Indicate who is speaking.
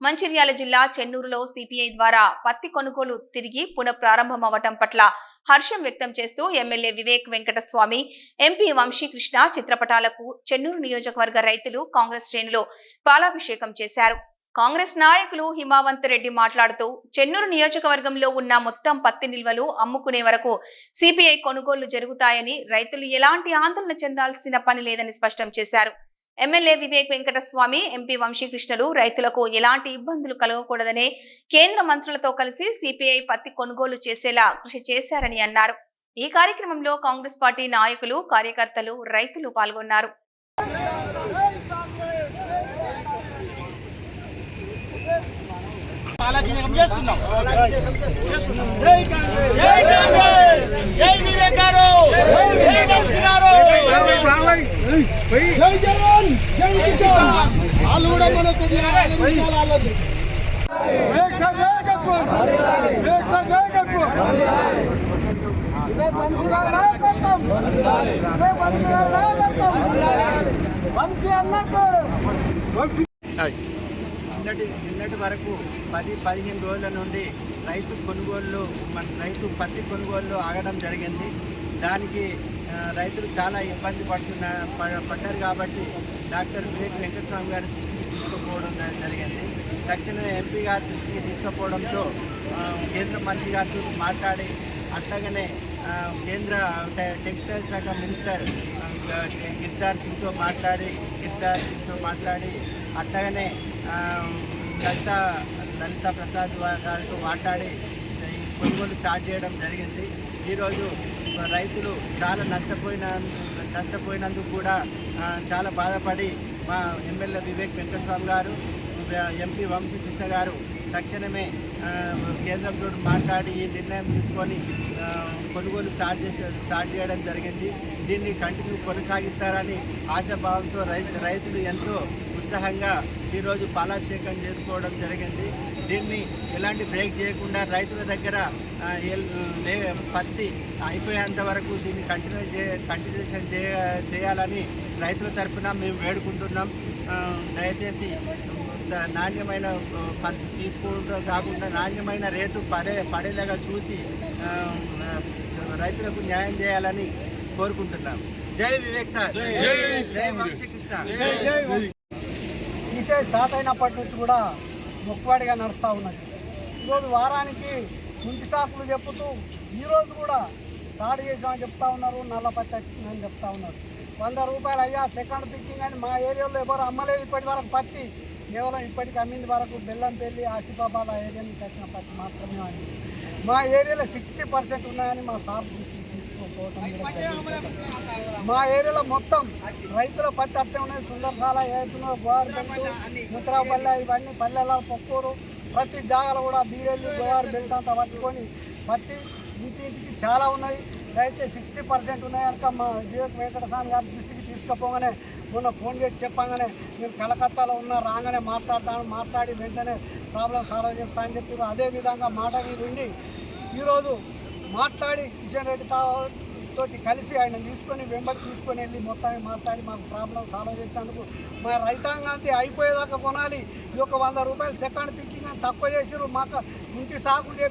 Speaker 1: మంచిర్యాల జిల్లా చెన్నూరులో సిపిఐ ద్వారా పత్తి కొనుగోలు తిరిగి పునఃప్రారంభమవటం పట్ల హర్షం వ్యక్తం చేస్తూ ఎమ్మెల్యే వివేక్ వెంకటస్వామి ఎంపీ వంశీకృష్ణ చిత్రపటాలకు చెన్నూరు నియోజకవర్గ రైతులు కాంగ్రెస్ శ్రేణులు పాలాభిషేకం చేశారు. కాంగ్రెస్ నాయకులు హిమావంత్ రెడ్డి మాట్లాడుతూ చెన్నూరు నియోజకవర్గంలో ఉన్న మొత్తం పత్తి నిల్వలు అమ్ముకునే వరకు సిపిఐ కొనుగోళ్ళు జరుగుతాయని రైతులు ఎలాంటి ఆందోళన చెందాల్సిన పని లేదని స్పష్టం చేశారు. ఎమ్మెల్యే వివేక్ వెంకటస్వామి ఎంపీ వంశీకృష్ణలు రైతులకు ఎలాంటి ఇబ్బందులు కలగకూడదనే కేంద్ర మంత్రులతో కలిసి సిపిఐ పత్తి కొనుగోలు చేసేలా కృషి చేశారని అన్నారు ఈ కార్యక్రమంలో కాంగ్రెస్ పార్టీ నాయకులు కార్యకర్తలు రైతులు పాల్గొన్నారు
Speaker 2: పాలాభిషేకం చేస్తున్నాం జై కాంగ్రెస్ జై కాంగ్రెస్ జై వివేక్ గారు జై వంశీ గారు
Speaker 3: జై జవాన్ జై కిసాన్ వాళ్ళు కూడా మన కొద్దిగా ఆలోచించాలి వంశీ అన్నకు
Speaker 4: నిన్నటి నిన్నటి వరకు పది పదిహేను రోజుల నుండి రైతు కొనుగోళ్ళు మన రైతు పత్తి కొనుగోళ్ళు ఆగడం జరిగింది. దానికి రైతులు చాలా ఇబ్బంది పడుతున్న ప- పడ్డారు కాబట్టి డాక్టర్ వివేక్ వెంకటస్వామి గారి దృష్టి తీసుకుపోవడం జరిగింది. తక్షణమే ఎంపీ గారి దృష్టికి తీసుకుపోవడంతో కేంద్ర మంత్రి గారితో మాట్లాడి అట్లాగనే కేంద్ర టెక్స్టైల్ శాఖ మినిస్టర్ ఆ, గిర్దార్ సింగ్తో మాట్లాడి గిర్దార్ సింగ్తో మాట్లాడి అట్లాగనే లలిత లలిత ప్రసాద్ గారితో మాట్లాడి ఈ కొనుగోలు స్టార్ట్ చేయడం జరిగింది. ఈరోజు రైతులు చాలా నష్టపోయిన నష్టపోయినందుకు కూడా చాలా బాధపడి మా ఎమ్మెల్యే వివేక్ వెంకటస్వామి గారు ఎంపీ వంశీకృష్ణ గారు తక్షణమే కేంద్రంతో మాట్లాడి ఈ నిర్ణయం తీసుకొని కొనుగోలు స్టార్ట్ చేసే స్టార్ట్ చేయడం జరిగింది. దీన్ని కంటిన్యూ కొనసాగిస్తారని ఆశాభావంతో రైతు రైతులు ఎంతో ఉత్సాహంగా ఈరోజు పాలాభిషేకం చేసుకోవడం జరిగింది. దీన్ని ఎలాంటి బ్రేక్ చేయకుండా రైతుల దగ్గర పత్తి అయిపోయేంత వరకు దీన్ని కంటిన్యూ చే కంటిన్యూషన్ చేయ చేయాలని రైతుల తరఫున మేము వేడుకుంటున్నాం. దయచేసి నాణ్యమైన పత్తి తీసుకోవడం కాకుండా నాణ్యమైన రేటు పడే పడేలాగా చూసి రైతులకు న్యాయం చేయాలని కోరుకుంటున్నాం. జై వివేక్ సార్. జై వంశీకృష్ణ
Speaker 3: సీసీఐ స్టార్ట్ అయినప్పటి నుంచి కూడా మొక్కువాడిగా నడుస్తూ ఉన్నది. ఈరోజు వారానికి ముంటి సాకులు చెప్పుతూ ఈరోజు కూడా స్టార్ట్ చేసామని చెప్తా ఉన్నారు నల్ల వచ్చిందని చెప్తా ఉన్నారు. వంద రూపాయలు అయ్యా సెకండ్ పిక్కింగ్ అని మా ఏరియాలో ఎవరు అమ్మలేదు ఇప్పటి వరకు పత్తి. కేవలం ఇప్పటికి అమ్మింది వరకు బెల్లంపల్లి ఆసిఫాబాద్ ఆ ఏరియా నుంచి వచ్చిన పత్తి మాత్రమే అని మా ఏరియాలో సిక్స్టీ పర్సెంట్ ఉన్నాయని మా సార్ దృష్టికి మా ఏరియాలో మొత్తం రైతుల పత్తి అట్టే ఉన్నాయి. సుందరసాల ఏతున్నారు గోవారిపల్లి ముత్రాపల్లె ఇవన్నీ పల్లెల పొక్కూరు. ప్రతి జాగాలో కూడా బీరెల్లి గోవారు బెల్ట్ అంతా పట్టుకొని పత్తి ఇంటింటికి చాలా ఉన్నాయి. దయచేసి సిక్స్టీ పర్సెంట్ ఉన్నాయి కనుక మా వివేక్ వెంకటస్వామి గారి దృష్టికి తీసుకుపోగానే మొన్న ఫోన్ చేసి చెప్పగానే నేను కలకత్తాలో ఉన్న రాగానే మాట్లాడతాను మాట్లాడి వెంటనే ప్రాబ్లం సాల్వ్ చేస్తా అని చెప్పి అదే విధంగా మాట మీద ఉండి ఈరోజు మాట్లాడి కిషన్ రెడ్డి తోటి కలిసి ఆయన తీసుకొని వెంబడి తీసుకొని వెళ్ళి మొత్తాన్ని మాట్లాడి మాకు ప్రాబ్లం సాల్వ్ చేసినందుకు మా రైతాంగాన్ని అయిపోయేదాకా కొనాలి. ఈ యొక్క వంద రూపాయలు సెకండ్ థింకింగ్ అని తక్కువ చేసిరు మాకు ఇంటి సాకులు చెప్పి